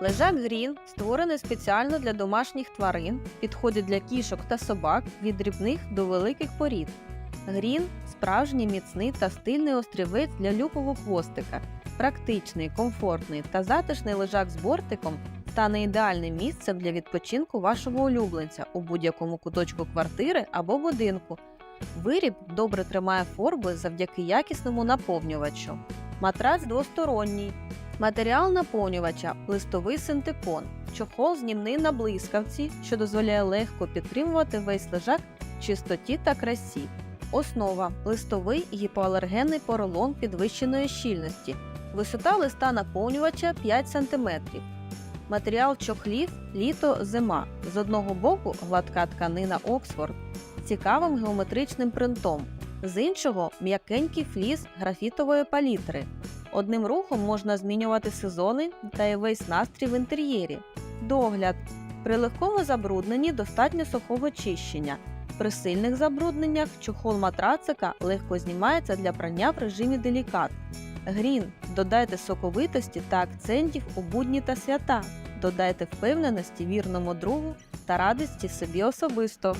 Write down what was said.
Лежак Грін створений спеціально для домашніх тварин, підходить для кішок та собак від дрібних до великих порід. Грін справжній міцний та стильний острівець для любого хвостика. Практичний, комфортний та затишний лежак з бортиком стане ідеальним місцем для відпочинку вашого улюбленця у будь-якому куточку квартири або будинку. Виріб добре тримає форми завдяки якісному наповнювачу. Матрац двосторонній. Матеріал наповнювача листовий синтепон, чохол знімний на блискавці, що дозволяє легко підтримувати весь лежак в чистоті та красі. Основа листовий гіпоалергенний поролон підвищеної щільності. Висота листа наповнювача 5 см. Матеріал чохлів літо-зима. З одного боку гладка тканина Оксфорд з цікавим геометричним принтом, з іншого м'якенький фліс графітової палітри. Одним рухом можна змінювати сезони та й весь настрій в інтер'єрі. Догляд. При легкому забрудненні достатньо сухого чищення. При сильних забрудненнях чохол матрацика легко знімається для прання в режимі делікат. Грін. Додайте соковитості та акцентів у будні та свята. Додайте впевненості вірному другу та радості собі особисто.